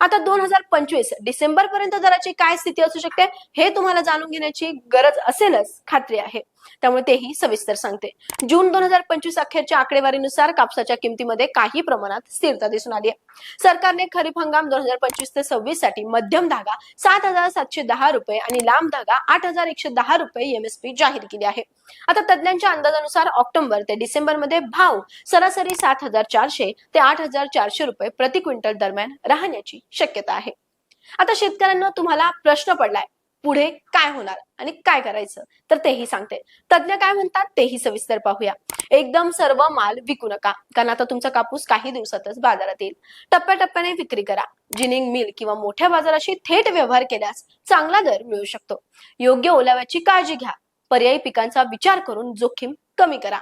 आता दोन हजार पंचवीस डिसेंबर पर्यंत दराची काय स्थिती असू शकते हे तुम्हाला जाणून घेण्याची गरज असेलच खात्री आहे. त्यामुळे तेही सविस्तर सांगते. जून दोन हजार पंचवीस अखेरच्या आकडेवारीनुसार कापसाच्या किमतीमध्ये काही प्रमाणात स्थिरता दिसून आली आहे. सरकारने खरीप हंगाम दोन हजार पंचवीस ते सव्वीससाठी मध्यम धागा सात हजार सातशे दहा रुपये आणि लांब धागा आठ हजार एकशे दहा रुपये एमएसपी जाहीर केली आहे. आता तज्ज्ञांच्या अंदाजानुसार ऑक्टोबर ते डिसेंबरमध्ये भाव सरासरी सात हजार चारशे ते आठ हजार चारशे रुपये प्रति क्विंटल दरम्यान राहण्याची शक्यता आहे. आता शेतकऱ्यांना तुम्हाला प्रश्न पडलाय पुढे काय होणार आणि काय करायचं? तर तेही सांगते. तज्ज्ञ काय म्हणतात तेही सविस्तर पाहूया. एकदम सर्व माल विकू नका कारण आता तुमचा कापूस काही दिवसातच बाजारात येईल. टप्प्याटप्प्याने विक्री करा. जिनिंग मिल किंवा मोठ्या बाजाराशी थेट व्यवहार केल्यास चांगला दर मिळू शकतो. योग्य ओलाव्याची काळजी घ्या. पर्यायी पिकांचा विचार करून जोखीम कमी करा.